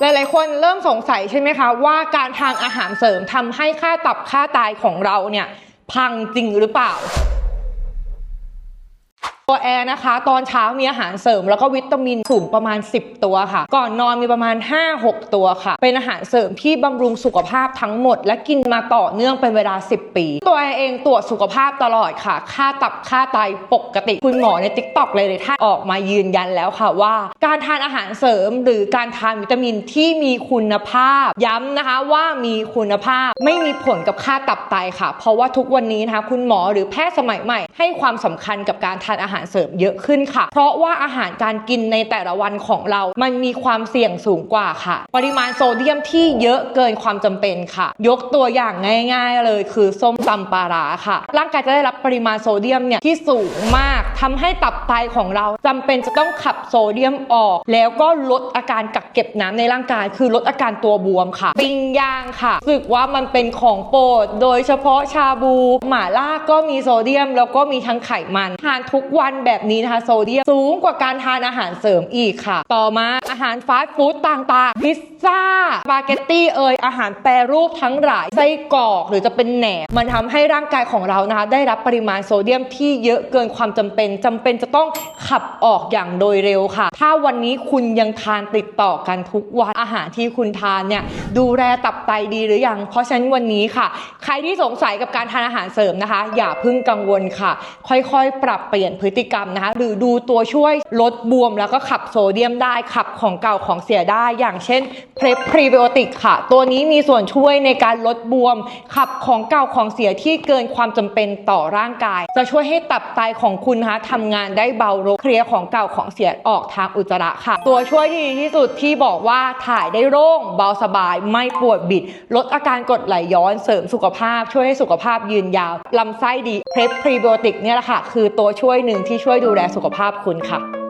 หลายๆ คนเริ่มสงสัยใช่ไหมคะ ว่าการทานอาหารเสริมทำให้ค่าตับค่าไตของเราเนี่ยพังจริงหรือเปล่า ตัวแอร์นะคะ ตอนเช้ามีอาหารเสริมแล้วก็วิตามินสูงประมาณ 10 ตัวค่ะ ก่อนนอนมีประมาณ 5-6 ตัวค่ะ เป็นอาหารเสริมที่บำรุงสุขภาพทั้งหมด และกินมาต่อเนื่องเป็นเวลา 10 ปี ตัวแอร์เองตรวจสุขภาพตลอดค่ะ ค่าตับค่าไตปกติ คุณหมอใน t ิ k t o k เลยเลยท่านออกมายืนยันแล้วค่ะว่า การทานอาหารเสริม หรือการทานวิตามินที่มีคุณภาพ ย้ำนะคะว่ามีคุณภาพไม่มีผลกับค่าตับไตค่ะ เพราะว่าทุกวันนี้นะคะคุณหมอหรือแพทย์สมัยใหม่ ให้ความสำคัญกับการทานอาหารเสริมเยอะขึ้นค่ะ เพราะว่าอาหารการกินในแต่ละวันของเรา มันมีความเสี่ยงสูงกว่าค่ะ ปริมาณโซเดียมที่เยอะเกินความจำเป็นค่ะ ยกตัวอย่างง่าย ๆ เลยคือส้มตำปลาร้าค่ะ ร่างกายจะได้รับปริมาณโซเดียมเนี่ยที่สูงมากทำให้ตับไตของเราจำเป็นจะต้องขับโซเดียมออก แล้วก็ลดอาการกักเก็บน้ำในร่างกาย คือลดอาการตัวบวมค่ะ ปิ้งย่างค่ะรู้สึกว่ามันเป็นของโปรด โดยเฉพาะชาบู หม่าล่าก็มีโซเดียม แล้วก็มีทั้งไขมันทานทุกวันแบบนี้นะคะโซเดียมสูงกว่าการทานอาหารเสริมอีกค่ะ ต่อมาอาหารฟาสต์ฟู้ดต่างๆ พิซซ่าสปาเกตตี้เอ่ยอาหารแปรรูปทั้งหลายไส้กรอกหรือจะเป็นแหนมมันทำให้ร่างกายของเรานะคะได้รับปริมาณโซเดียมที่เยอะเกินความจำเป็นจำเป็นจะต้องขับออกอย่างโดยเร็วค่ะ ถ้าวันนี้คุณยังทานติดต่อกันทุกวันอาหารที่คุณทานเนี่ยดูแลตับไตดีหรือยัง เพราะฉะนั้นวันนี้ค่ะ ใครที่สงสัยกับการทานอาหารเสริมนะคะ อย่าเพิ่งกังวลค่ะ ค่อยๆ ปรับเปลี่ยนพฤติกรรมนะคะ หรือดูตัวช่วยลดบวมแล้วก็ขับโซเดียมได้ ขับของเก่าของเสียได้ อย่างเช่นเพลพรีไบโอติกค่ะ ตัวนี้มีส่วนช่วยในการลดบวม ขับของเก่าของเสียที่เกินความจำเป็นต่อร่างกาย จะช่วยให้ตับไตของคุณนะคะทำงานได้เบาลงเคลียร์ของเก่าของเสียออกทางอุจจาระค่ะ ตัวช่วยที่ดีที่สุดที่บอกว่าถ่ายได้โล่งเบาสบาย ไม่ปวดบิด ลดอาการกรดไหลย้อนเสริมสุขภาพ ช่วยให้สุขภาพยืนยาวลำไส้ดีเพลพรีไบโอติกเนี่ยแหละค่ะ คือตัวช่วยหนึ่งที่ช่วยดูแลสุขภาพคุณค่ะ